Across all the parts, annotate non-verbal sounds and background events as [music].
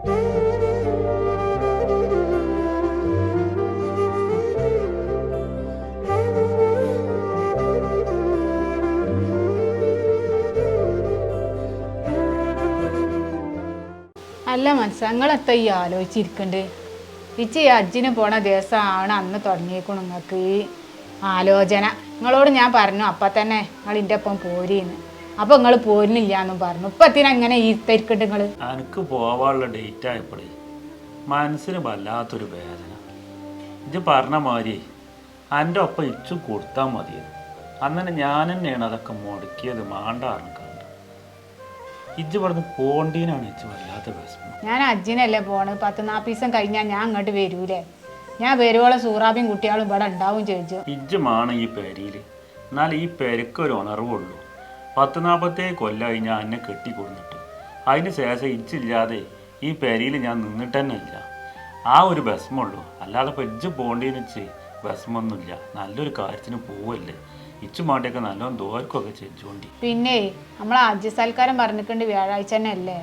അല്ല എത്ര ഈ ആലോചിച്ചിരിക്കണ്ട്? ഇച്ച് ഈ അജ്ജിന് പോണ ദിവസമാണ് അന്ന് തുടങ്ങിയേക്കണു നിങ്ങൾക്ക് ഈ ആലോചന. നിങ്ങളോട് ഞാൻ പറഞ്ഞു അപ്പം തന്നെ നിങ്ങൾ ഒപ്പം പോരീന്ന്. അപ്പം നിങ്ങൾ പോരുന്നില്ല എന്നും പറഞ്ഞു. ഇപ്പൊ ഈർത്തിരിക്കണ്ട് നിങ്ങൾ എനിക്ക് പോവാനുള്ള ഡേറ്റ് ആയപ്പോഴേ മനസ്സിന് വല്ലാത്തൊരു വേദന. ഇത് പറഞ്ഞ മാതിരി എന്റെ ഒപ്പം ഇച്ചു കൊടുത്താൽ മതി അങ്ങനെ ഞാൻ തന്നെയാണ് അതൊക്കെ മുടക്കിയത് മാണ്ടാറിന് കണ്ട ഇജ്ജ് പറഞ്ഞ് പോണ്ടീനാണ് ഇച്ച് വല്ലാത്ത വിഷമം. ഞാൻ അജ്ജിനല്ലേ പോണ് പത്ത് നാപ്പീസം കഴിഞ്ഞാൽ ഞാൻ അങ്ങോട്ട് വരൂലേ? ഞാൻ വരുവോളെ സൂറാബിയും കുട്ടികളും ഇവിടെ ഉണ്ടാവും ചോദിച്ചു. ഇജ്ജുമാണ് ഈ പേരിയിൽ എന്നാൽ ഈ പേരക്ക് ഒരു ഉണർവുള്ളൂ. പത്ത് നാൽപ്പത്തെ കൊല്ലമായി ഞാൻ എന്നെ കെട്ടി കൊടുത്തിട്ട് അതിന് ശേഷം ഇച്ചില്ലാതെ ഈ പേരിയിൽ ഞാൻ നിന്നിട്ട് തന്നെ ഇല്ല ആ ഒരു വിഷമമുള്ളൂ. അല്ലാതെ ഇപ്പം ഇജ്ജ് പോകേണ്ടതിന് വെച്ച് വിഷമമൊന്നുമില്ല നല്ലൊരു കാര്യത്തിന് പോവല്ലേ. ഇച്ചുമാട്ടൊക്കെ നല്ലോണം ദോർക്കൊക്കെ ചെഞ്ചോണ്ടി പിന്നെ നമ്മൾ ആദ്യ സൽക്കാരം പറഞ്ഞിട്ടുണ്ട് വ്യാഴാഴ്ച തന്നെ അല്ലേ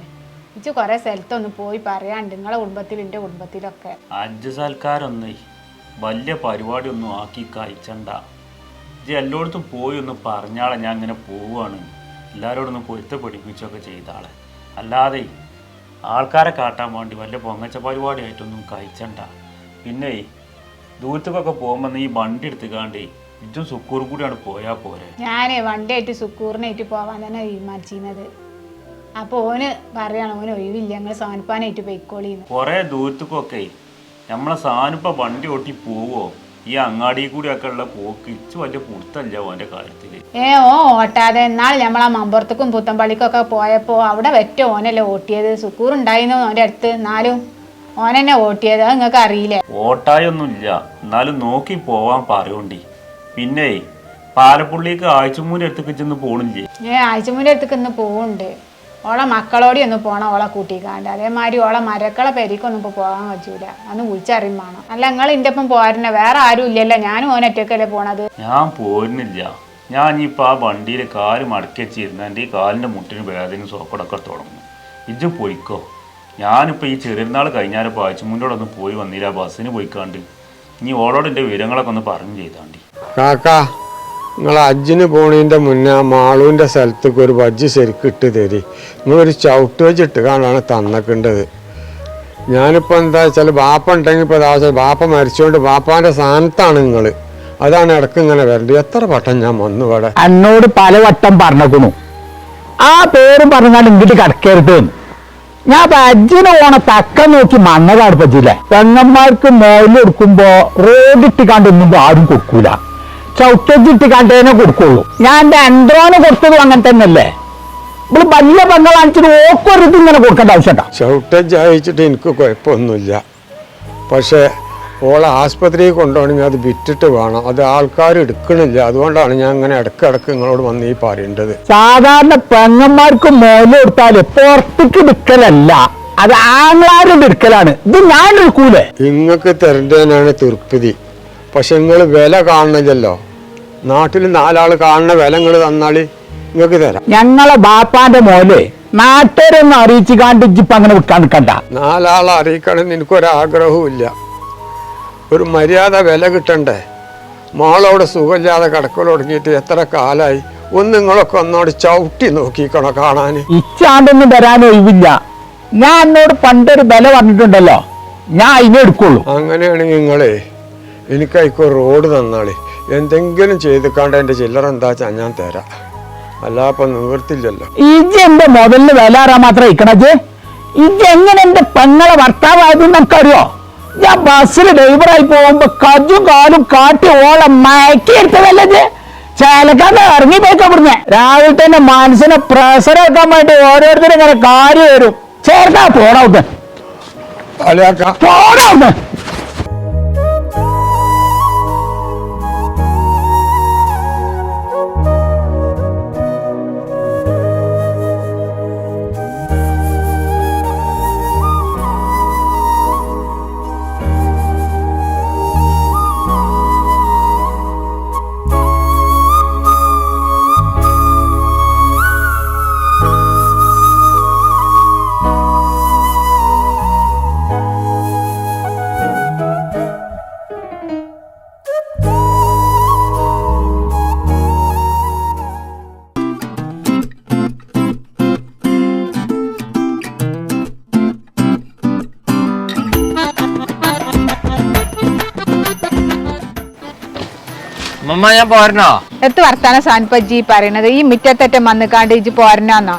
ഇച്ച് കുറെ സ്ഥലത്തൊന്ന് പോയി പറയാണ്ട് നിങ്ങളെ കുടുംബത്തിൽ എന്റെ കുടുംബത്തിലൊക്കെ. അഞ്ച് സൽക്കാരൊന്നേ വലിയ പരിപാടിയൊന്നും ആക്കി കഴിച്ചണ്ട ഇജ്ജ് എല്ലായിടത്തും പോയി ഒന്ന് പറഞ്ഞാളെ ഞാൻ ഇങ്ങനെ പോവുകയാണ്. എല്ലാവരോടും ഒന്ന് പൊരുത്ത പൊരുത്തപ്പെടിപ്പിച്ചൊക്കെ ചെയ്താളെ അല്ലാതെ ആൾക്കാരെ കാട്ടാൻ വേണ്ടി വല്ല പൊങ്ങച്ച പരിപാടിയായിട്ടൊന്നും കഴിച്ചണ്ട. പിന്നെ ദൂരത്തേക്കൊക്കെ പോകുമ്പോൾ നീ വണ്ടി എടുത്തുകാണ്ട് ഇതും സുക്കൂർ കൂടിയാണ് പോയാൽ പോരെ. ഞാനേ വണ്ടിയായിട്ട് സുക്കൂറിനായിട്ട് പോവാൻ തന്നെ തീരുമാനിച്ചിരുന്നത്. അപ്പോൾ ഓന് പറയാണ് ഓന് ഒഴിവില്ല ഞങ്ങൾ സാനിപ്പാനായിട്ട് പൊയ്ക്കോളിന്ന്. കുറേ ദൂരത്തേക്കൊക്കെ നമ്മളെ സാനിപ്പ വണ്ടി ഓട്ടി പോവോ? ഈ അങ്ങാടി കൂടിയൊക്കെ ഉള്ള പോക്ക് ഇച്ച് വലിയ പുറത്തല്ല ഓന്റെ കാര്യത്തിൽ ഏ ഓ ഓട്ടാതെ. എന്നാൽ നമ്മൾ ആ മമ്പുറത്തേക്കും പുത്തമ്പള്ളിക്കൊക്കെ പോയപ്പോ അവിടെ വെറ്റ ഓനല്ലേ ഓട്ടിയത്. സുക്കൂർ ഉണ്ടായിരുന്നു ഓന്റെ അടുത്ത്? എന്നാലും ഓനെന്നെ ഓട്ടിയത്. അത് നിങ്ങൾക്ക് അറിയില്ലേ? ഓട്ടായൊന്നുമില്ല. എന്നാലും നോക്കി പോവാൻ പറയണ്ടി. പിന്നെ പാലപ്പുള്ളിക്ക് ആഴ്ചമൂന്ന് അടുത്തേക്ക് ചെന്ന് പോണില്ലേ? ഏ ആഴ്ചമുന്റെ അടുത്തേക്ക് ഇന്ന് പോകുന്നുണ്ട് ഓളെ മക്കളോടി ഒന്ന് പോണം ഓളെ കൂട്ടിക്കാണ്ട്. അതേമാതിരി ഓളെ മരക്കളെ പെരിക്കൊന്നും ഇപ്പോൾ പോകാൻ പറ്റൂല. അന്ന് വിളിച്ചറിയും വേണം. അല്ല നിങ്ങൾ എന്റെ ഒപ്പം പോരുന്ന വേറെ ആരും ഇല്ലല്ലോ. ഞാനും ഓൻ ഒറ്റയ്ക്കല്ലേ പോണത്. ഞാൻ പോരുന്നില്ല. ഞാൻ ഇനിയിപ്പോൾ ആ വണ്ടിയിൽ കാൽ മടക്കി വെച്ചിരുന്ന എന്റെ ഈ കാലിന്റെ മുട്ടിന് വേദന സോക്കടൊക്കെ തുടങ്ങും. ഇത് പോയിക്കോ. ഞാനിപ്പോൾ ഈ ചെറിയനാൾ കഴിഞ്ഞാലിപ്പോൾ ആഴ്ചമുണ്ടോടൊന്നും പോയി വന്നില്ല. ബസ്സിന് പോയിക്കാണ്ട്. ഇനി ഓളോട് എന്റെ വിവരങ്ങളൊക്കെ ഒന്ന് പറഞ്ഞു ചെയ്താണ്ടി. കാക്ക നിങ്ങൾ അജ്ജിന് പോണതിന്റെ മുന്നേ മാളൂന്റെ സ്ഥലത്തേക്ക് ഒരു ബജ്ജ് ശരിക്കും ഇട്ട് തരി. നിങ്ങളൊരു ചവിട്ട് വെച്ചിട്ട് കാണാണ് തന്നക്കേണ്ടത്. ഞാനിപ്പോൾ എന്താ വെച്ചാൽ ബാപ്പ ഉണ്ടെങ്കിൽ ഇപ്പോൾ ദാസം ബാപ്പ മരിച്ചുകൊണ്ട് ബാപ്പാന്റെ സ്ഥാനത്താണ് നിങ്ങൾ അതാണ് ഇടയ്ക്ക് ഇങ്ങനെ വരേണ്ടത്. എത്ര വട്ടം ഞാൻ വന്നു ഇവിടെ? എന്നോട് പല വട്ടം പറഞ്ഞേക്കണു ആ പേരും പറഞ്ഞാൽ ഇങ്ങോട്ട് കിടക്കരുത് ഞാൻ ബജ്ജിന് പോണ തക്ക നോക്കി മണ്ണ കടുപ്പിച്ചില്ലേ പെങ്ങന്മാർക്ക് മേലെടുക്കുമ്പോ റോഡിട്ട് കണ്ടൊന്നും ആരും കൊടുക്കൂല. ചവിട്ടച്ചിട്ട് കണ്ടേനെ കൊടുക്കുള്ളൂ. ഞാൻ എന്റെ അൻഡ്രോന് കൊടുത്തതും അങ്ങനെ തന്നെയല്ലേ? ഇവിടെ വലിയ പെങ്ങളാണിച്ചിട്ട് ഓക്കൊരിത് ഇങ്ങനെ കൊടുക്കേണ്ട ആവശ്യമുണ്ടോ ചവിട്ടജ്ജ് അയച്ചിട്ട് എനിക്ക് കുഴപ്പമൊന്നുമില്ല. പക്ഷേ ഓളെ ആസ്പത്രിയിൽ കൊണ്ടുപോകണമെങ്കിൽ അത് വിറ്റിട്ട് വേണം. അത് ആൾക്കാർ എടുക്കണില്ല. അതുകൊണ്ടാണ് ഞാൻ ഇങ്ങനെ ഇടക്കിടക്ക് നിങ്ങളോട് വന്ന് ഈ പറയേണ്ടത്. സാധാരണ പെങ്ങന്മാർക്ക് മോൽ കൊടുത്താൽ പുറത്തേക്ക് വിൽക്കലല്ല. അത് ആങ്ങളാരുടെ എടുക്കലാണ് ഇത് ഞാൻ എടുക്കൂലേ? നിങ്ങൾക്ക് തരേണ്ടതിനാണ് തൃപ്തി പക്ഷെ നിങ്ങൾ വില കാണണില്ലല്ലോ നാട്ടിൽ നാലാൾ കാണുന്ന വിലങ്ങൾ തന്നാൽ നിങ്ങൾക്ക് തരാം. ഞങ്ങളെ ബാപ്പാന്റെ മോലെ നാട്ടുകാരൊന്നും അറിയിച്ചു കാണ്ട് ഇപ്പൊ അങ്ങനെ വിൽക്കാൻ നിൽക്കണ്ട. നാലാളെ അറിയിക്കണമെന്ന് എനിക്കൊരാഗ്രഹവും ഇല്ല ഒരു മര്യാദ വില കിട്ടണ്ടേ? മോളവിടെ സുഖമില്ലാതെ കിടക്കൽ തുടങ്ങിയിട്ട് എത്ര കാലായി? ഒന്ന് നിങ്ങളൊക്കെ ഒന്നോട് ചവിട്ടി നോക്കിക്കണോ കാണാൻ ഇച്ചാണ്ടൊന്നും വരാൻ ഒഴിവില്ല. ഞാൻ എന്നോട് പണ്ടൊരു വില പറഞ്ഞിട്ടുണ്ടല്ലോ. ഞാൻ അതിനെ എടുക്കുള്ളൂ. അങ്ങനെയാണെങ്കിൽ നിങ്ങളെ എനിക്കായിക്കോ റോഡ് തന്നാളി എന്തെങ്കിലും ചെയ്തിക്കാണ്ട് എന്റെ ചില്ലറ എന്താ വെച്ചാൽ ഞാൻ തരാം. അല്ലാപ്പം നിവർത്തില്ലല്ലോ. ഇജ്ജ് എന്റെ മുതലിന് വില അറിയാൻ മാത്രം ഇക്കണേ ഇജ്ജ്? എങ്ങനെ എന്റെ പെങ്ങളെ ഭർത്താവായതെന്ന് നമുക്കറിയോ? ഞാൻ ബസ്സിൽ ഡ്രൈവറായി പോകുമ്പോ കജും കാലും കാട്ടി ഓളം മയക്കി എടുത്തതല്ലേ ചേലക്കാന്ന് ഇറങ്ങി പോയിക്കാ പറഞ്ഞ രാവിലെ തന്നെ മനസ്സിനെ പ്രഷറാക്കാൻ വേണ്ടി ഓരോരുത്തരും ഇങ്ങനെ കാര്യം വരും. ചേർക്കാ പോണ അമ്മ ഞാൻ പോരണോ? എത്ത് വർത്താന സാൻപജി പറയണത്? ഈ മുറ്റത്തേറ്റം വന്നിക്കാണ്ട് ഇജ്ജ് പോരണോന്നോ?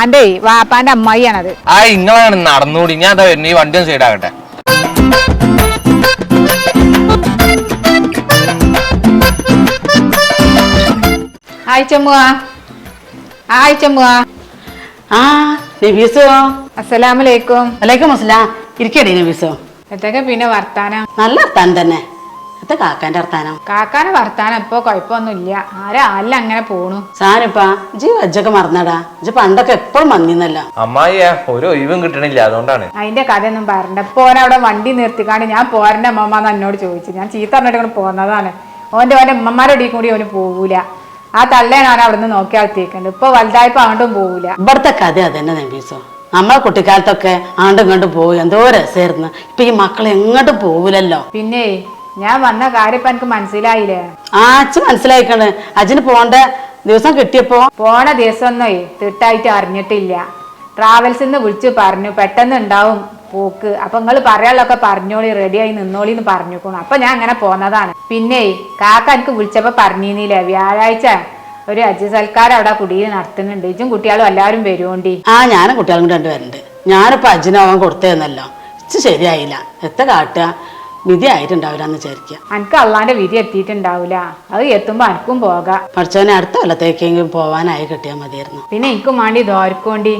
അന്റെ വാപ്പാന്റെ അമ്മായിയാണത്. ആ ഇങ്ങളാണ് നടന്നുകൂടി ഞാൻ അതാ വരുന്നു. ഈ വണ്ടി ഒന്ന് സൈഡാകട്ടെ. ആ നബീസോ. അസ്സലാമലൈക്കും വലൈക്കും അസ്സലാം. ഇരിക്കടേ നബീസോ. എന്തൊക്കെ പിന്നെ വർത്താനം? നല്ല വർത്താനം തന്നെ. എത്ത കാക്കാന്റെ വർത്താനം. കാക്കാനെ വർത്താനം ഇപ്പൊ കുഴപ്പമൊന്നുമില്ല ആരാ അല്ല അങ്ങനെ പോണു? സാനിപ്പാ ജി വജ്ജൊക്കെ മറന്നടാ. ജി പണ്ടൊക്കെ എപ്പോഴും മന്നിന്നല്ല. അമ്മായിയാ ഒരു ഒഴിവും കിട്ടണില്ല അതുകൊണ്ടാണ്. അതിന്റെ കഥയൊന്നും പറഞ്ഞ പോരാ അവിടെ വണ്ടി നിർത്തിക്കാണ്ട് ഞാൻ പോരന്റെ അമ്മമ്മന്ന് എന്നോട് ചോദിച്ചു ഞാൻ ചീത്ത പറഞ്ഞിട്ട് ഇങ്ങോട്ട് പോന്നതാണ്. ഓന്റെ ഓന്റെ അമ്മമാരുടെ കൂടി ഓന് പോകൂല ആ തള്ളേനാണ് അവിടുന്ന് അവിടെ നിന്ന് നോക്കി ആൾത്തേക്കുണ്ട് ഇപ്പൊ വലുതായപ്പോ അങ്ങോട്ടും പോകൂല ഇവിടുത്തെ കഥ അതന്നെ നമ്പീസോ നമ്മളെ കുട്ടിക്കാലത്തൊക്കെ ആണ്ടും കണ്ടും പോകും എന്തോ രസമായിരുന്നു. ഇപ്പൊ ഈ മക്കൾ എങ്ങോട്ടും പോകൂലല്ലോ പിന്നെ ഞാൻ വന്ന കാര്യം ഇപ്പൊ എനിക്ക് മനസ്സിലായില്ലേ? ആ അച്ഛൻ മനസ്സിലായിക്കണ്. അച്ഛന് പോണ്ട ദിവസം കിട്ടിയപ്പോ? പോണ ദിവസം ഒന്നേ തിട്ടായിട്ട് അറിഞ്ഞിട്ടില്ല. ട്രാവൽസിൽ നിന്ന് വിളിച്ചു പറഞ്ഞു പെട്ടെന്ന് ഉണ്ടാവും പോക്ക്. അപ്പൊ നിങ്ങൾ പറയാനുള്ളൊക്കെ പറഞ്ഞോളി റെഡിയായി നിന്നോളി എന്ന് പറഞ്ഞുക്കണു. അപ്പൊ ഞാൻ അങ്ങനെ പോന്നതാണ്. പിന്നെ കാക്ക എനിക്ക് വിളിച്ചപ്പോ പറഞ്ഞിരുന്നില്ലേ വ്യാഴാഴ്ച ഒരു അജി സൽക്കാരം അവിടെ കുടിയിൽ നടത്തുന്നുണ്ട്. ഇജും കുട്ടികളും എല്ലാവരും വരുവോണ്ടി? ആ ഞാനും കുട്ടികളും കൂടെ വരുന്നുണ്ട് ഞാനിപ്പോ അജിനാവാൻ കൊടുത്തേന്നല്ലോ ഇച്ച് ശരിയായില്ല. എത്ര കാട്ടുക? വിധി ആയിട്ടുണ്ടാവില്ല വിചാരിക്ക വിചാരിക്കുക. എനിക്ക് അള്ളാന്റെ വിധി എത്തിയിട്ടുണ്ടാവില്ല അത് എത്തുമ്പോ എനിക്കും പോകാം. പഠിച്ചവനെ അടുത്ത കൊല്ലത്തേക്കെങ്കിലും പോവാനായി കിട്ടിയാൽ മതിയായിരുന്നു. പിന്നെ എനിക്കും വേണ്ടി ദോർക്കോണ്ടി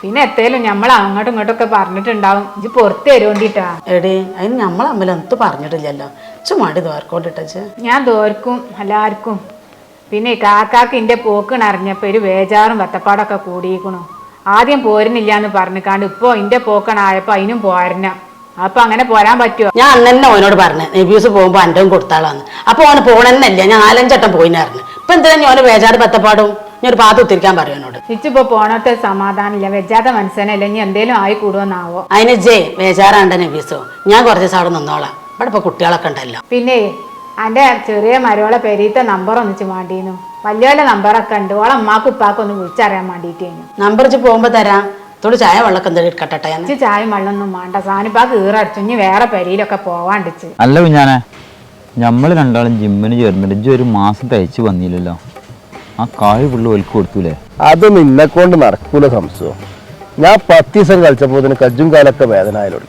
പിന്നെ എത്തേലും നമ്മൾ അങ്ങോട്ടും ഇങ്ങോട്ടും ഒക്കെ പറഞ്ഞിട്ടുണ്ടാവും. ഇത് പുറത്ത് തരുവേണ്ടിട്ടാ എടി അതിന് നമ്മൾ തമ്മിൽ എന്ത് പറഞ്ഞിട്ടില്ലല്ലോ. ചുമ്മാടി തോർക്കോണ്ടിട്ടച്ച് ഞാൻ തോർക്കും എല്ലാവർക്കും പിന്നെ കാക്കാക്ക് ഇന്റെ പോക്കിന് അറിഞ്ഞപ്പോ ഒരു വേജാറും വത്തപ്പാടൊക്കെ കൂടിയിരിക്കണു ആദ്യം പോരുന്നില്ല എന്ന് പറഞ്ഞിക്കാണ്ട് ഇപ്പോ ഇന്റെ പോക്കണായപ്പോ അതിനും പോരണ അപ്പൊ അങ്ങനെ പോരാൻ പറ്റുമോ ഞാൻ അന്ന് തന്നെ ഓനോട് പറഞ്ഞു നെബ്യൂസ് പോകുമ്പോ അന്റെയും കൊടുത്താളാന്ന്. അപ്പൊ ഓന് പോണെന്നല്ല ഞാൻ നാലഞ്ചട്ടം പോയിന്നായിരുന്നു ഇപ്പൊ എന്തിനാ ഞാൻ വേജാട് പത്തപ്പാടും ഞാൻ ഒരു പാത്ത് ഉത്തിരിക്കാൻ പറയും എന്നോട്. ഇച്ചിപ്പോ പോണത്തെ സമാധാനമില്ല. വെജാത മനസ്സനല്ല ഇനി എന്തേലും ആയി കൂടുവെന്നാവോ? അതിന് ജേ വേജാറാണ്ട നെബ്യൂസോ ഞാൻ കുറച്ച് ദിവസം അവിടെ നിന്നോളാം. ഇവിടെ ഇപ്പൊ കുട്ടികളൊക്കെ ഉണ്ടല്ലോ. പിന്നെ അന്റെ ചെറിയ മരോളെ പെരീത്തെ നമ്പർ ഒന്നിച്ച് വേണ്ടിയിരുന്നു വലിയ വലിയ നമ്പറൊക്കെ ഉണ്ട്. ഓളെ അമ്മാക്കും ഉപ്പാക്കും ഒന്ന് വിളിച്ചറിയാൻ വേണ്ടിയിട്ടേനു നമ്പർ വെച്ച് പോകുമ്പോ തരാം. തോട് ചായ വെള്ളമൊക്കെ എന്തെങ്കിലും എടുക്കട്ടെ ഞാൻ ഇച്ചി ചായയും വെള്ളമൊന്നും വേണ്ട. സാനിപ്പാ കീറടിച്ചു ഇനി വേറെ പെരിയിലൊക്കെ പോവാണ്ടിച്ച്. അല്ല കുഞ്ഞാനെ നമ്മൾ രണ്ടാളും ജിമ്മിന് ചേർന്നിട്ട് ഇജ്ജ് ഒരു മാസം തയ്ച്ച് വന്നില്ലല്ലോ. ആ കായ് പുള്ളി ഒലിക്ക് കൊടുത്തൂലേ? അതൊന്നും ഇന്നെ കൊണ്ട് നടക്കൂല സംശയം. ഞാൻ പത്ത് ദിവസം കളിച്ചപ്പോൾ ഇതിന് കജ്ജും കാലൊക്കെ വേദന ആയാലും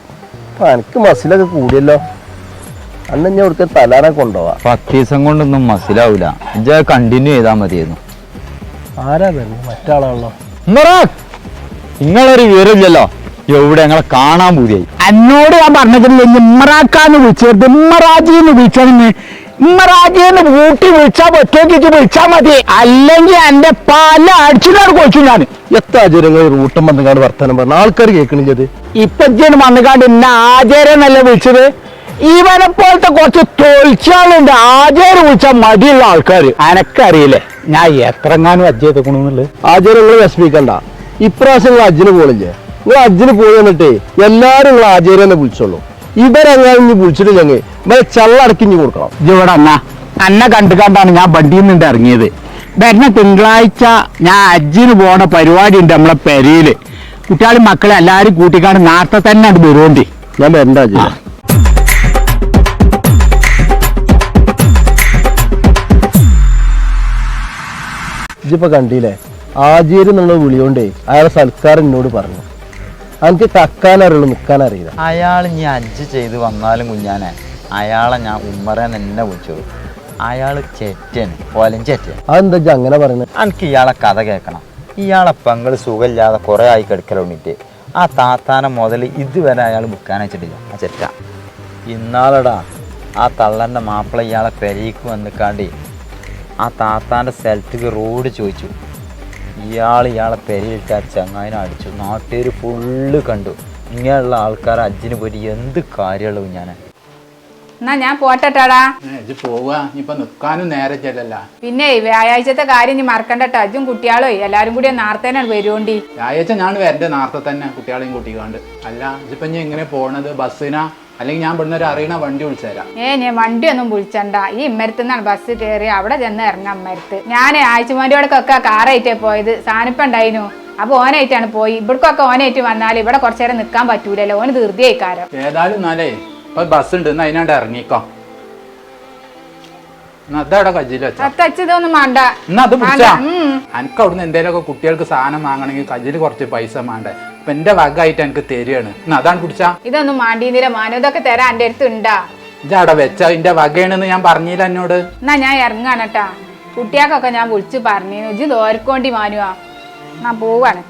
അപ്പൊ എനിക്ക് മസിലൊക്കെ കൂടിയല്ലോ. അന്ന് ഞാൻ ഇവിടുത്തെ തലാനെ കൊണ്ടുപോവാ. പത്ത് ദിവസം കൊണ്ടൊന്നും മസിലാവൂല. ഇജ്ജ് കണ്ടിന്യൂ ചെയ്താൽ മതിയായിരുന്നു. ആരാ വരുന്നത്? മറ്റാളാണല്ലോ നിങ്ങളൊരു വിവരമില്ലല്ലോ. എവിടെ ഞങ്ങളെ കാണാൻ പൂതിയായി. എന്നോട് ഞാൻ പറഞ്ഞിട്ടില്ല ഇമ്മറാക്കാന്ന് വിളിച്ചത് ഇമ്മറാജിന്ന് വിളിച്ചതെന്ന് ഇമ്മറാജിന്ന് കൂട്ടി വിളിച്ചാൽ ഒറ്റയ്ക്ക് വിളിച്ചാ മതി. അല്ലെങ്കിൽ എന്റെ പല അടിച്ചിട്ടാണ് കൊച്ചു ഞാൻ. എത്ര ആചാരങ്ങൾ റൂട്ടം വന്നുകാട് വർത്തമാനം പറഞ്ഞ? ആൾക്കാർ കേൾക്കണില്ലത് ഇപ്പൊ ഇജ്ജാണ് വന്നുകാണ്ട് ഇന്ന ആചാര്യനല്ല വിളിച്ചത്? ഇവനെ പോലത്തെ കുറച്ച് തൊഴിച്ചാളുണ്ട്. ആചാരം വിളിച്ചാൽ മടിയുള്ള ആൾക്കാർ അനക്കറിയില്ലേ ഞാൻ എത്രങ്ങാനും അജ്ജെടുക്കണമെന്നുള്ളത് ആചാരങ്ങൾ വിഷമിക്കണ്ട. ഇപ്രാവശ്യം നിങ്ങൾ അജ്ജിന് പോണില്ലേ? നിങ്ങൾ അജ്ജിന് പോയി എന്നിട്ടേ എല്ലാരും നിങ്ങൾ ആചാര്യനെ വിളിച്ചോളൂ. ഇവരെങ്ങനെ ഇനി വിളിച്ചിട്ടില്ലെങ്കിൽ ഇവരെ ചള്ളടക്കിഞ്ഞു കൊടുക്കണം. ഇവിടെ അന്ന അന്നെ കണ്ടു കണ്ടാണ് ഞാൻ വണ്ടിയിൽ നിന്ന് ഇറങ്ങിയത്. വരുന്ന തിങ്കളാഴ്ച ഞാൻ അജ്ജിന് പോണ പരിപാടി ഉണ്ട് നമ്മളെ പെരയിൽ. കുട്ടികളും മക്കളെ എല്ലാരും കൂട്ടിക്കാണ് നേരത്തെ തന്നെ അത് വരുവേണ്ടി. ഞാൻ വരണ്ട ആചാര്യ ഇജിപ്പോ കണ്ടില്ലേ? ആചാര്യ എന്നുള്ള വിളിയോണ്ടേ അയാളെ സൽക്കാരം എന്നോട് പറഞ്ഞു. എനിക്ക് കക്കാനറിയുള്ളൂ നിൽക്കാനറിയില്ല അയാൾ ഇനി അജ്ജ് ചെയ്ത് വന്നാലും കുഞ്ഞാനെ അയാളെ ഞാൻ ഉമ്മറേന്ന് എന്നെ വിളിച്ചു. അയാൾ ചെറ്റന് പോലും ചെറ്റൻ അതെന്താ ഇജ്ജ് അങ്ങനെ പറയുന്നത് എനിക്ക് ഇയാളെ കഥ കേൾക്കണം. ഇയാളെ പങ്കൾ സുഖമില്ലാതെ കുറേ ആയി കിടക്കലോണ്ടിട്ട് ആ താത്താനെ മുതൽ ഇതുവരെ അയാൾ വിൽക്കാൻ വെച്ചിട്ടില്ല. ആ ചെറ്റ. ഇന്നാളടാ ആ തള്ളന്റെ മാപ്പിള ഇയാളെ പെരീക്ക് വന്നിക്കാണ്ടി ആ താത്താന്റെ സ്ഥലത്തേക്ക് റോഡ് ചോദിച്ചു. ഇയാൾ ഇയാളെ പെരയിലിട്ട് ആ ചങ്ങായിനെ അടിച്ചു. നാട്ടുകാർ ഫുള്ള് കണ്ടു. ഇങ്ങനെയുള്ള ആൾക്കാർ അജ്ജിന് പോയി എന്ത് കാര്യമുള്ളൂ ഞാൻ എന്നാ ഞാൻ പോട്ടെട്ടാടാ. ഇത് പോവാ. നിൽക്കാനും നേരെ ചെല്ലല്ല. പിന്നെ വ്യാഴാഴ്ചത്തെ കാര്യം നീ മറക്കണ്ടട്ടോ. അജും കുട്ടിയാളോ എല്ലാരും കൂടി നാർത്തേനാണ് വരുവോണ്ടി. വ്യാഴാഴ്ച ഞാൻ വരണ്ടേ നാർത്തെ തന്നെ കുട്ടികളെയും കൂട്ടിക്കാണ്ട്. അല്ല ഇതിപ്പോ ഇനി എങ്ങനെ പോണത്? ബസ്സിനാ? അല്ലെങ്കിൽ ഞാൻ ഇവിടുന്ന് ഒരു അറിയണ വണ്ടി വിളിച്ചു തരാം. ഏ ഞാൻ വണ്ടി ഒന്നും വിളിച്ചണ്ട. ഈ ഇമ്മരത്തുനിന്നാണ് ബസ് കയറി അവിടെ ചെന്ന് ഇറങ്ങാം അമ്മരത്ത് ഞാൻ ആഴ്ചമാരിയോടൊക്കെ കാറായിട്ടേ പോയത്. സാനിപ്പുണ്ടായിരുന്നു അപ്പൊ ഓനായിട്ടാണ് പോയി. ഇവിടക്കൊക്കെ ഓനായിട്ട് വന്നാൽ ഇവിടെ കുറച്ചു നേരം നിൽക്കാൻ പറ്റൂലല്ലോ. ഓന് ധൃതിയായിക്കാരം. ഏതായാലും എന്നാലേ ഇപ്പൊ ബസ് ഉണ്ട്. എന്നാ അതിനാണ്ട് ഇറങ്ങിക്കോ. എന്നാ വേണ്ട അത് പിടിച്ചാ. എനിക്ക് അവിടുന്ന് എന്തേലൊക്കെ കുട്ടികൾക്ക് സാധനം വാങ്ങണമെങ്കിൽ കജിൽ കുറച്ച് പൈസ വേണ്ടേ എന്റെ വകമായിട്ട് എനിക്ക് തരികയാണ്. അതാണ് കുടിച്ചാ? ഇതൊന്നും മാണ്ടീന്നില്ല മാനു. ഇതൊക്കെ തരാൻ എന്റെ അടുത്ത് ഉണ്ടാ. ഇജ്ജ് അവിടെ വെച്ച ഇന്റെ വകയാണെന്ന് ഞാൻ പറഞ്ഞില്ല എന്നോട്. എന്നാ ഞാൻ ഇറങ്ങാണ് കേട്ടാ കുട്ടിയാക്കൊക്കെ ഞാൻ വിളിച്ചു പറഞ്ഞു ഇജ്ജ് ദോരക്കോണ്ടി മാനുവാ. ഞാൻ പോവാണ്.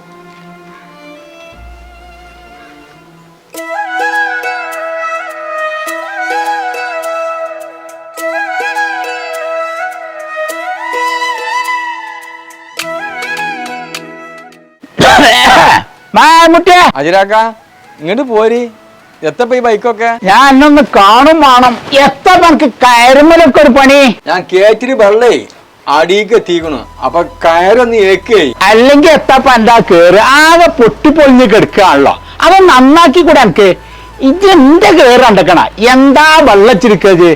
അജിരാക്ക ഇങ്ങോട്ട് പോരി. എത്തപ്പോ ഈ ബൈക്കൊക്കെ? ഞാൻ എന്നൊന്ന് കാണും വേണം. എത്ര നമുക്ക് കയറുമ്പലൊക്കെ ഒരു പണി? ഞാൻ കേറ്റിരി വെള്ളേ അടിക്ക് എത്തിക്കണു. അപ്പൊ കയറൊന്ന് ഏക്കേ. അല്ലെങ്കിൽ എത്തപ്പ എന്താ കേറ്? ആകെ പൊട്ടി പൊട്ടിപ്പൊളിഞ്ഞ് കിടക്കുകയാണല്ലോ അത് നന്നാക്കി കൂടെ എനിക്ക്. ഇത് എന്റെ കേറ് കണ്ടക്കണ? എന്താ വെള്ളച്ചിരിക്കത്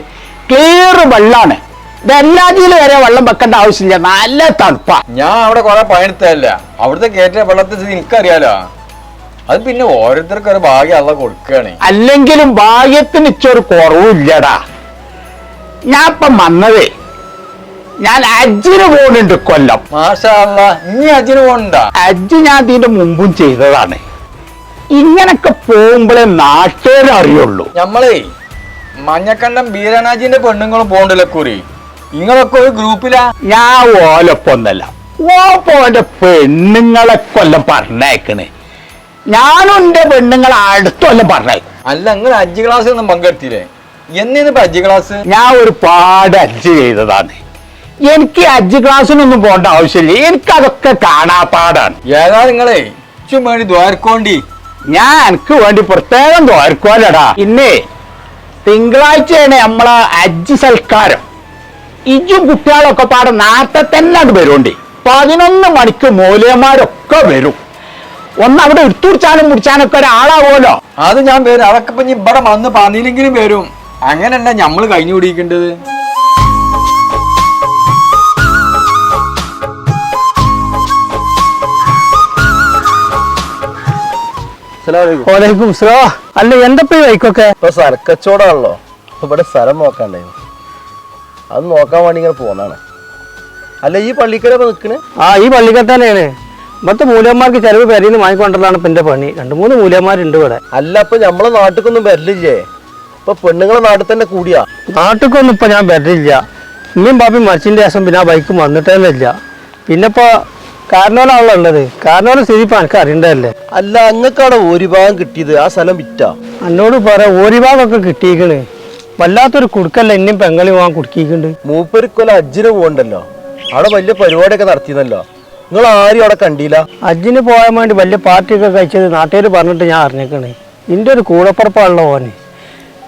ക്ലിയർ വെള്ളാണ്. ഇതെല്ലാത്തിലും വരെ വെള്ളം വെക്കേണ്ട ആവശ്യമില്ല. നല്ല തണുപ്പാ. ഞാൻ അവിടെ കൊറേ പണിയെടുത്തല്ല അവിടുത്തെ കേറ്റ വെള്ളത്തിൽ നിനക്കറിയാലോ? അത് പിന്നെ ഓരോരുത്തർക്കും ഒരു ഭാഗ്യം അല്ല കൊടുക്കുകയാണ്. അല്ലെങ്കിലും ഭാഗ്യത്തിന് ഇച്ചൊരു കുറവില്ലടാ ഞാൻ ഇപ്പം വന്നതേ ഞാൻ അജിന് പോണുണ്ട് കൊല്ലം. മാഷാ ഇനി അജിന് പോണ്ടാ അജ്ജ് ഞാൻ ഇതിന്റെ മുമ്പും ചെയ്തതാണ്. ഇങ്ങനൊക്കെ പോകുമ്പോഴേ നാട്ടുകാരറിയുള്ളൂ ഞമ്മളേ മഞ്ഞക്കണ്ടം ബീരനാജിന്റെ പെണ്ണുങ്ങളും പോണ്ടല്ലോ കുറി. നിങ്ങളൊക്കെ ഒരു ഗ്രൂപ്പിലാ? ഞാൻ ഓലപ്പൊന്നല്ല. ഓപ്പോന്റെ പെണ്ണുങ്ങളെ കൊല്ലം പറഞ്ഞേക്കണ് ഞാനും എന്റെ പെണ്ണുങ്ങളെ അടുത്ത കൊല്ലം പറഞ്ഞേക്കും അല്ല നിങ്ങൾ അഞ്ച് ക്ലാസ് ഒന്നും പങ്കെടുത്തില്ലേ? എന്നേന്ന് ഇപ്പൊ അജ്ജ് ക്ലാസ് ഞാൻ ഒരു ഒരുപാട് അജ്ജ് ചെയ്തതാണ്. എനിക്ക് അജ്ജ് ക്ലാസ്സിനൊന്നും പോകേണ്ട ആവശ്യമില്ല. എനിക്ക് എനിക്കതൊക്കെ കാണാപ്പാടാണ് ഏതാ നിങ്ങളെ? ചും വേണ്ടി ദ്വാരക്കോണ്ടി. ഞാൻ എനിക്ക് വേണ്ടി പ്രത്യേകം ദ്വാരക്കോലടാ. ഇന്നേ തിങ്കളാഴ്ചയാണ് നമ്മളെ അജ്ജ് സൽക്കാരം. ഇജും കുട്ടികളൊക്കെ പാടെ നേരത്തെ തന്നെ അത് വരുമുണ്ട് പതിനൊന്ന് മണിക്ക് മൂലയന്മാരൊക്കെ വരും. ഒന്ന് അവിടെ എടുത്തുടിച്ചാലും മുടിച്ചാനൊക്കെ ഒരാളാവുമല്ലോ. അത് ഞാൻ വരും. അതൊക്കെ ഇപ്പൊ ഇവിടെ വന്ന് പന്നിയിലെങ്കിലും വരും. അങ്ങനല്ല ഞമ്മൾ കഴിഞ്ഞു പിടിക്കേണ്ടത്? ഓലൈക്കും അല്ല എന്താ ഈ വൈക്കൊക്കെ? ഇപ്പൊ സർക്കച്ചോടാണല്ലോ ഇവിടെ സ്ഥലം നോക്കാണ്ടായിരുന്നു. അത് നോക്കാൻ വേണ്ടി ഇങ്ങനെ പോന്നാണ്. അല്ല ഈ പള്ളിക്കര നിൽക്കണേ ആ ഈ പള്ളിക്കൽ തന്നെയാണ്. ഇവിടുത്തെ മൂലന്മാർക്ക് ചെലവ് പെരയിൽ നിന്ന് വാങ്ങിക്കൊണ്ടതാണ് ഇപ്പം എന്റെ പണി. രണ്ട് മൂന്ന് മൂലന്മാരുണ്ട് ഇവിടെ. അല്ല ഇപ്പൊ നമ്മളെ നാട്ടിക്കൊന്നും വരലില്ലേ? ഇപ്പൊ പെണ്ണുങ്ങളെ നാട്ടിൽ തന്നെ കൂടിയാ? നാട്ടിക്കൊന്നും ഇപ്പം ഞാൻ വരില്ല ഉമ്മയും പാപ്പയും മരിച്ചിന്റെ ശേഷം പിന്നെ ആ ബൈക്ക് വന്നിട്ടേ ഇല്ല പിന്നെ ഇപ്പോൾ കാരണോലാണല്ലോ ഉള്ളത്. കാരണോല സ്ഥിതി ഇപ്പം എനിക്ക് അറിയണ്ടല്ലേ അല്ല അങ്ങക്കാണ് ഒരു ഭാഗം കിട്ടിയത് ആ സ്ഥലം വിറ്റാ? എന്നോട് പറയാം ഓരിഭാഗമൊക്കെ കിട്ടിയിക്കണ് വല്ലാത്തൊരു കുടുക്കല്ല എന്നെയും പെങ്ങളി പോകാൻ കുടുക്കിയിട്ടുണ്ട് മൂപ്പരിക്കൊല്ല അജ്ജിന് പോകണ്ടല്ലോ അവിടെ വലിയ പരിപാടിയൊക്കെ നടത്തിയെന്നല്ലോ? നിങ്ങൾ ആരും അവിടെ കണ്ടില്ല? അജ്ജിന് പോകാൻ വേണ്ടി വലിയ പാർട്ടിയൊക്കെ കഴിച്ചത് നാട്ടുകാർ പറഞ്ഞിട്ട് ഞാൻ അറിഞ്ഞേക്കണേ. എന്റെ ഒരു കൂടപ്പുറപ്പാണല്ലോ ഓന്.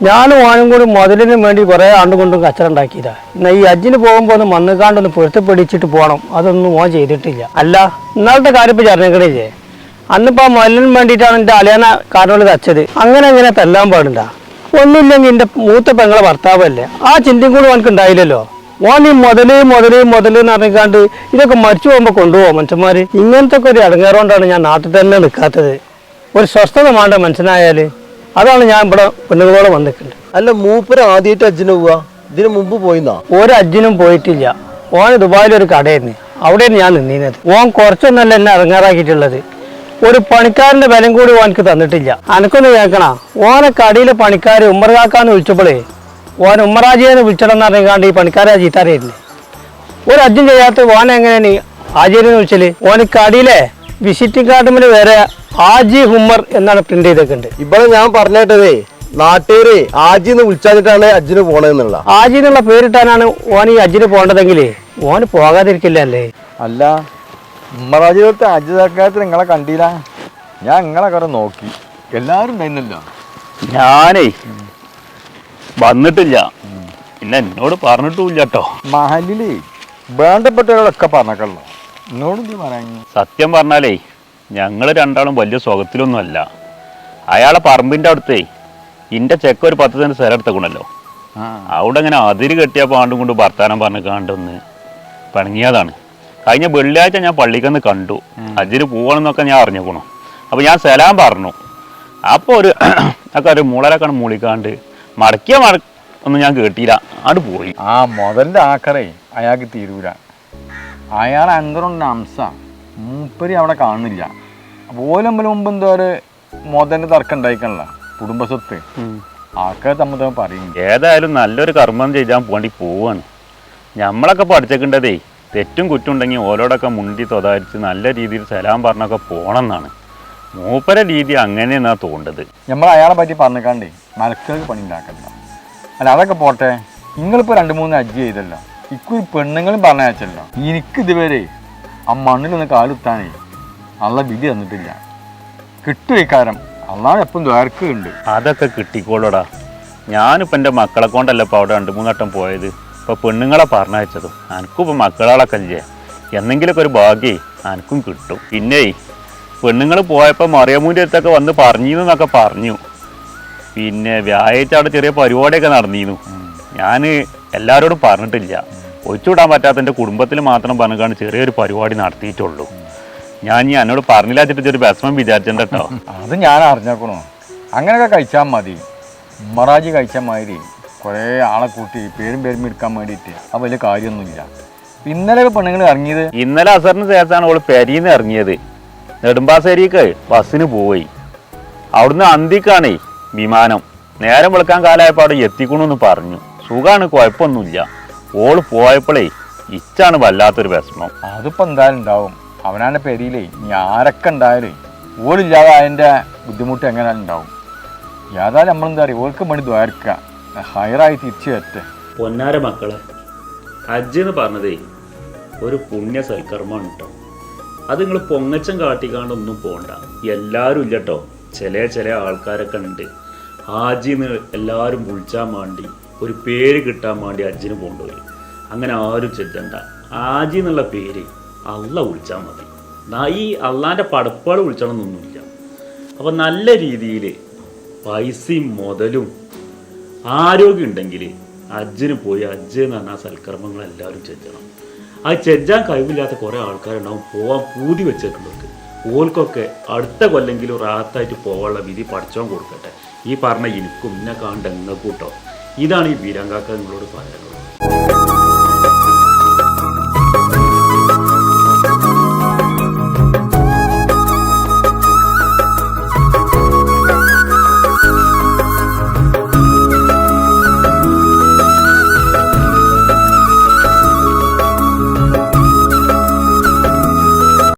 ഞാനും ഓനും കൂടി മുതലിന് വേണ്ടി കുറേ ആണ്ടും കൊണ്ടും കച്ചറ ഉണ്ടാക്കിയതാ. എന്നാൽ ഈ അജ്ജിന് പോകുമ്പോൾ ഒന്ന് മണ്ണുകാണ്ടൊന്ന് പൊരുത്തപ്പെടിച്ചിട്ട് പോകണം. അതൊന്നും ഓൻ ചെയ്തിട്ടില്ല. അല്ല ഇന്നാളത്തെ കാര്യം ഇപ്പം അറിഞ്ഞേക്കണില്ലേ? അന്നിപ്പോൾ മുതലിന് വേണ്ടിയിട്ടാണ് എന്റെ അലയാന കാരണോട് കച്ചത്. അങ്ങനെ അങ്ങനെ തല്ലാൻ പാടില്ല. ഒന്നുമില്ലെങ്കിൽ എന്റെ മൂത്ത പെങ്ങളെ ഭർത്താവല്ലേ ആ ചിന്തയും കൂടി ഓനക്ക് ഉണ്ടായില്ലല്ലോ. ഓൻ ഈ മുതൽ മുതൽ മുതൽ എന്ന് പറഞ്ഞിക്കാണ്ട് ഇതൊക്കെ മരിച്ചു പോകുമ്പോൾ കൊണ്ടുപോകും മനുഷ്യന്മാര്. ഇങ്ങനത്തെ ഒക്കെ ഒരു ഇടങ്ങേറുകൊണ്ടാണ് ഞാൻ നാട്ടിൽ തന്നെ നിൽക്കാത്തത്. ഒരു സ്വസ്ഥത വേണ്ട മനുഷ്യനായാൽ അതാണ് ഞാൻ ഇവിടെ പെണ്ണുങ്ങളോട് വന്നിട്ടുണ്ട് അല്ല മൂപ്പര് ആദ്യമായിട്ട് അജ്ജിന് പോവാ. ഇതിന് മുമ്പ് പോയിന്നാ? ഒരു അജ്ജിനും പോയിട്ടില്ല. ഓൻ ദുബായിൽ ഒരു കടയായിരുന്നു. അവിടെയാണ് ഞാൻ നിന്നിരുന്നത്. ഓൻ കുറച്ചൊന്നല്ല എന്നെ ഇറങ്ങാറാക്കിയിട്ടുള്ളത്. ഒരു പണിക്കാരന്റെ ബലം കൂടി ഓനക്ക് തന്നിട്ടില്ല. അനക്കൊന്ന് കേൾക്കണ? ഓനെ കടയിലെ പണിക്കാർ ഉമ്മറാക്കാന്ന് വിളിച്ചപ്പോഴേ ഓൻ ഉമ്മറാജിയെന്ന് വിളിച്ചിടന്ന് അറിയാണ്ട് ഈ പണിക്കാരെ ചീത്താറിയിരുന്നു. ഒരു അജ്ജും ചെയ്യാത്ത ഓൻ എങ്ങനെയാണ് ആചാര്യെന്ന് വിളിച്ചൽ? ഓന് കടയിലെ വിസിറ്റിംഗ് കാർഡിൽ വരെ ആജി ഹുമ്മർ എന്നാണ് പ്രിന്റ് ചെയ്തേക്കുണ്ട്. ഇവിടെ ഞാൻ പറഞ്ഞേട്ടതേ നാട്ടുകാരെ ആജിന്ന് വിളിച്ചാലിട്ടാണ് അജ്ജിന് പോണതെന്നുള്ള ആജി എന്നുള്ള പേരിട്ടാനാണ് ഓൻ ഈ അജ്ജിന് പോകേണ്ടതെങ്കിൽ ഓന് പോകാതിരിക്കില്ല അല്ലേ അല്ല ഉമ്മറാജിലത്തെ അജ്ജ് സർക്കാരത്തിൽ നിങ്ങളെ കണ്ടില്ല? ഞാൻ നിങ്ങളെ കുറെ നോക്കി. എല്ലാരും ഉണ്ടായിരുന്നല്ലോ? ഞാനേ വന്നിട്ടില്ല. പിന്നെ എന്നോട് പറഞ്ഞിട്ടുമില്ല കേട്ടോ മഹലിൽ വേണ്ടപ്പെട്ടവരോടൊക്കെ പറഞ്ഞല്ലോ എന്നോട് പറഞ്ഞു സത്യം പറഞ്ഞാലേ ഞങ്ങൾ രണ്ടാളും വലിയ സുഖത്തിലൊന്നുമല്ല അയാളെ പറമ്പിന്റെ അടുത്തേ ഇന്റെ ചെക്ക ഒരു പത്ത് സെന്റ് സ്ഥലം എടുത്തേക്കണല്ലോ. അവിടെ ഇങ്ങനെ അതിര് കെട്ടിയ പാണ്ടും കൊണ്ട് വർത്താനം പറഞ്ഞു കാണ്ടൊന്ന് പിണങ്ങിയതാണ്. കഴിഞ്ഞ വെള്ളിയാഴ്ച ഞാൻ പള്ളിക്കന്ന് കണ്ടു. അജിന് പോകണമെന്നൊക്കെ ഞാൻ അറിഞ്ഞേക്കണു അപ്പോൾ ഞാൻ സലാം പറഞ്ഞു. അപ്പോൾ ഒരു [clears throat] ഒക്കെ ഒരു മുളരൊക്കെ മൂളിക്കാണ്ട് മടക്കിയ മട ഒന്നും ഞാൻ കേട്ടില്ല. ആട് പോയി. ആ മുതലിന്റെ ആക്കറേ അയാൾക്ക് തീരൂല. അയാൾ അങ്കറുണ്ട് അംസ. മൂപ്പരി അവിടെ കാണുന്നില്ല. ഓലമ്പല മുമ്പ് എന്തോ ഒരു മുതലിന്റെ തർക്കം ഉണ്ടായിക്കണല്ല കുടുംബസ്വത്ത്. ആൾക്കാർ തമ്മിൽ തമ്മിൽ പറയും ഏതായാലും നല്ലൊരു കർമ്മം ചെയ്താൽ വേണ്ടി പോവാണ്. നമ്മളൊക്കെ പഠിച്ചേക്കേണ്ടതേ. തെറ്റും കുറ്റുണ്ടെങ്കിൽ ഓരോടൊക്കെ മുണ്ടി തൊതാരിച്ച് നല്ല രീതിയിൽ സലാം പറഞ്ഞൊക്കെ പോണെന്നാണ്. മൂപ്പര രീതി അങ്ങനെയെന്നാ തോണ്ടത്. നമ്മൾ അയാളെ പറ്റി പറഞ്ഞേക്കാണ്ടേ മലക്കുകൾക്ക് പണി ഉണ്ടാക്കണ്ട അല്ല അതൊക്കെ പോട്ടെ. നിങ്ങളിപ്പോൾ രണ്ട് മൂന്ന് അജ്ജി ചെയ്തല്ലോ. ഇക്കൊരു പെണ്ണുങ്ങളും പറഞ്ഞയച്ചല്ലോ എനിക്ക് ഇതുവരെ ആ മണ്ണിലൊന്ന് കാലുത്താനേ നല്ല വിധി തന്നിട്ടില്ല. കിട്ടും ഇക്കാരം അള്ളാഹ് എപ്പം ദ്വാരക്കുണ്ട് അതൊക്കെ കിട്ടിക്കോളടാ. ഞാനിപ്പോൾ എന്റെ മക്കളെ കൊണ്ടല്ല ഇപ്പോൾ അവിടെ രണ്ട് മൂന്നട്ടം പോയത്? ഇപ്പോൾ പെണ്ണുങ്ങളെ പറഞ്ഞയച്ചതും എനിക്കും ഇപ്പോൾ മക്കളാളൊക്കെ ഇല്ലേ? എന്തെങ്കിലുമൊക്കെ ഒരു ഭാഗ്യേ എനിക്കും കിട്ടും. പിന്നെ പെണ്ണുങ്ങൾ പോയപ്പോൾ മറിയമൂന്റെ അടുത്തൊക്കെ വന്ന് പറഞ്ഞു എന്നൊക്കെ പറഞ്ഞു. പിന്നെ വ്യാഴാഴ്ച അവിടെ ചെറിയ പരിപാടിയൊക്കെ നടന്നിരുന്നു. ഞാൻ എല്ലാവരോടും പറഞ്ഞിട്ടില്ല. ഒഴിച്ചുവിടാൻ പറ്റാത്ത എന്റെ കുടുംബത്തിൽ മാത്രം പറഞ്ഞാണ് ചെറിയൊരു പരിപാടി നടത്തിയിട്ടുള്ളൂ. ഞാൻ ഇനി എന്നോട് പറഞ്ഞില്ല വെച്ചിട്ട് ഒരു വിഷമം വിചാരിച്ചിട്ടുണ്ട് കേട്ടോ. അത് ഞാൻ അറിഞ്ഞേക്കണോ. അങ്ങനെയൊക്കെ കഴിച്ചാൽ മതി. ഉമ്മറാജി കഴിച്ച മാതിരി കുറേ ആളെ കൂട്ടി പേരും പേരും എടുക്കാൻ വേണ്ടിയിട്ട്. ആ വലിയ കാര്യമൊന്നുമില്ല. ഇന്നലെ പെണ്ണുങ്ങൾ ഇറങ്ങിയത്? ഇന്നലെ അസറിന് ശേഷമാണ് അവൾ പെരീന്ന് ഇറങ്ങിയത്. നെടുമ്പാശ്ശേരിക്ക് ബസ്സിന് പോയി. അവിടുന്ന് അന്തിക്കാണേ വിമാനം. നേരം വിളിക്കാൻ കാലമായപ്പോൾ അവിടെ എത്തിക്കണമെന്ന് പറഞ്ഞു. സുഖമാണ് കുഴപ്പമൊന്നുമില്ല. ഓൾ പോയപ്പോഴേ ഇച്ചാണ് വല്ലാത്തൊരു വിഷമം. അതിപ്പോൾ എന്തായാലും ഉണ്ടാവും. അവനാണ് പെരിയിലേ ഇനി ആരൊക്കെ ഉണ്ടായാലേ ഓളില്ലാതെ അതിന്റെ ബുദ്ധിമുട്ട് എങ്ങനെ ഉണ്ടാവും. ഏതായാലും നമ്മളെന്താ പറയുക ഓൾക്ക് മണി ദ്വാരക്കുക ഹയറായി തിരിച്ചു വരട്ടെ പൊന്നാര മക്കളെ ഹജ്ജ് എന്ന് പറഞ്ഞതേ ഒരു പുണ്യ സൽക്കർമ്മമാണ് കേട്ടോ അത് നിങ്ങൾ പൊങ്ങച്ചം കാട്ടിക്കാണ്ടൊന്നും പോണ്ട. എല്ലാവരും ഇല്ല കേട്ടോ ചില ചില ആൾക്കാരൊക്കെ ഉണ്ട് ഹാജിന്ന് എല്ലാവരും വിളിച്ചാൻ വേണ്ടി ഒരു പേര് കിട്ടാൻ വേണ്ടി ഹജ്ജിന് കൊണ്ടുപോയി അങ്ങനെ ആരും ചെല്ലണ്ട. ഹാജി എന്നുള്ള പേര് അല്ല വിളിച്ചാൽ മതി. ഈ അള്ളാന്റെ പടപ്പാട് വിളിച്ചണമെന്നൊന്നുമില്ല അപ്പം നല്ല രീതിയിൽ പൈസയും മുതലും ആരോഗ്യം ഉണ്ടെങ്കിൽ അജ്ജിന് പോയി അജ്ജ് എന്ന് പറഞ്ഞാൽ സൽക്കർമ്മങ്ങൾ എല്ലാവരും ചെല്ലണം ആ ചെജ്ജാൻ കഴിവില്ലാത്ത കുറേ ആൾക്കാരുണ്ടാവും പോവാൻ പൂതി വെച്ചിട്ടുണ്ട് ഓൽക്കൊക്കെ അടുത്ത കൊല്ലെങ്കിലും റാത്തായിട്ട് പോകാനുള്ള വിധി പഠിച്ചോൻ കൊടുക്കട്ടെ. ഈ പറഞ്ഞ എനിക്കും ഇന്നെ കാണണ്ട എങ്ങക്കൂട്ടോ ഇതാണ് ഈ വീരങ്കാക്ക നിങ്ങളോട് പറയാനുള്ളത്.